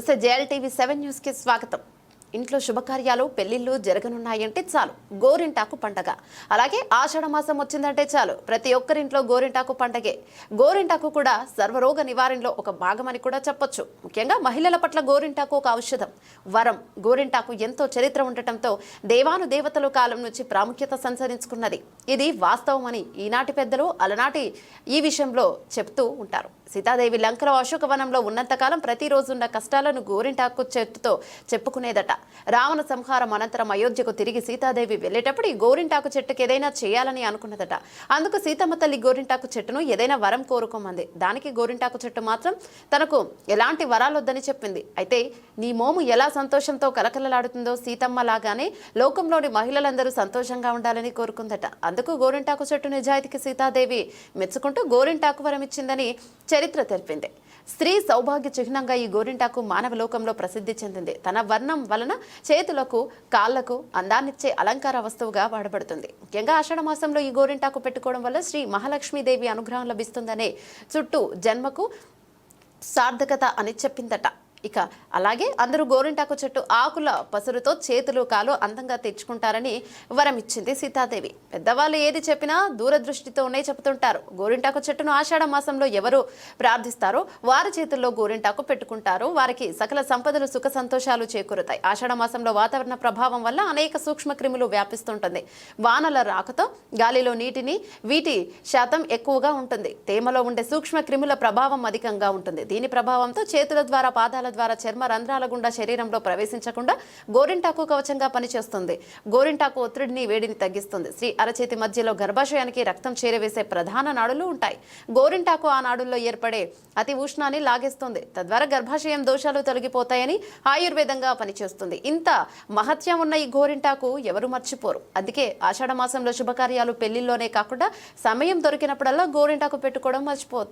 నమస్తే JL TV seven న్యూస్కి స్వాగతం ఇంట్లో శుభకార్యాలు పెళ్ళిళ్ళు జరగనున్నాయంటే చాలు. గోరింటాకు పండగ. అలాగే ఆషాఢ మాసం వచ్చిందంటే చాలు. ప్రతి ఒక్కరింట్లో గోరింటాకు పండగే. గోరింటాకు కూడా సర్వరోగ నివారణలో ఒక భాగమని కూడా చెప్పొచ్చు. ముఖ్యంగా మహిళల పట్ల గోరింటాకు ఒక ఔషధం. వరం. గోరింటాకు ఎంతో చరిత్ర ఉండటంతో దేవాను దేవతల కాలం నుంచి ప్రాముఖ్యత సంచరించుకున్నది ఇది వాస్తవమని ఈనాటి పెద్దలు అలనాటి ఈ విషయంలో చెప్తూ ఉంటారు. సీతాదేవి లంకలో అశోకవనంలో ఉన్నంతకాలం ప్రతిరోజున్న కష్టాలను గోరింటాకు చెట్టుతో చెప్పుకునేదట. రావణ సంహారం అనంతరం అయోధ్యకు తిరిగి సీతాదేవి వెళ్ళేటప్పుడు ఈ గోరింటాకు చెట్టుకి ఏదైనా చేయాలని అనుకున్నదట. అందుకు సీతమ్మ తల్లి గోరింటాకు చెట్టును ఏదైనా వరం కోరుకోమంది. దానికి గోరింటాకు చెట్టు మాత్రం తనకు ఎలాంటి వరాలొద్దని చెప్పింది. అయితే నీ మోము ఎలా సంతోషంతో కలకలలాడుతుందో సీతమ్మ లాగానే లోకంలోని మహిళలందరూ సంతోషంగా ఉండాలని కోరుకుందట. అందుకు గోరింటాకు చెట్టు నిజాయితీకి సీతాదేవి మెచ్చుకుంటూ గోరింటాకు వరం ఇచ్చిందని చరిత్ర తెలిపింది. స్త్రీ సౌభాగ్య చిహ్నంగా ఈ గోరింటాకు మానవ లోకంలో ప్రసిద్ధి చెందింది. తన వర్ణం వలన చేతులకు కాళ్ళకు అందాన్నిచ్చే అలంకార వస్తువుగా వాడబడుతుంది. ముఖ్యంగా ఆషాఢ మాసంలో ఈ గోరింటాకు పెట్టుకోవడం వల్ల శ్రీ మహాలక్ష్మీదేవి అనుగ్రహం లభిస్తుందనే చుట్టూ జన్మకు సార్థకత అని చెప్పిందట. ఇక అలాగే అందరూ గోరింటాకు చెట్టు ఆకుల పసురుతో చేతులు కాలు అందంగా తెచ్చుకుంటారని వరం ఇచ్చింది సీతాదేవి. పెద్దవాళ్ళు ఏది చెప్పినా దూరదృష్టితోనే చెబుతుంటారు. గోరింటాకు చెట్టును ఆషాఢ మాసంలో ఎవరు ప్రార్థిస్తారో వారి చేతుల్లో గోరింటాకు పెట్టుకుంటారు. వారికి సకల సంపదలు సుఖ సంతోషాలు చేకూరుతాయి. ఆషాఢ మాసంలో వాతావరణ ప్రభావం వల్ల అనేక సూక్ష్మ క్రిములు వ్యాపిస్తుంటుంది. వానల రాకతో గాలిలో నీటిని వీటి శాతం ఎక్కువగా ఉంటుంది. తేమలో ఉండే సూక్ష్మ క్రిముల ప్రభావం అధికంగా ఉంటుంది. దీని ప్రభావంతో చేతుల ద్వారా పాదాల ద్వారా చర్మ రంధ్రాల గుండా శరీరంలో ప్రవేశించకుండా గోరింటాకు కవచంగా పనిచేస్తుంది. గోరింటాకు ఒత్తిడిని వేడిని తగ్గిస్తుంది. శ్రీ అరచేతి మధ్యలో గర్భాశయానికి రక్తం చేరవేసే ప్రధాన నాడులు ఉంటాయి. గోరింటాకు ఆ నాడుల్లో ఏర్పడే అతి ఉష్ణాన్ని లాగేస్తుంది. తద్వారా గర్భాశయం దోషాలు తొలగిపోతాయని ఆయుర్వేదంగా పనిచేస్తుంది. ఇంత మహత్యం ఉన్న ఈ గోరింటాకు ఎవరు మర్చిపోరు. అందుకే ఆషాఢ మాసంలో శుభకార్యాలు పెళ్ళిల్లోనే కాకుండా సమయం దొరికినప్పుడల్లా గోరింటాకు పెట్టుకోవడం మర్చిపోవద్దు.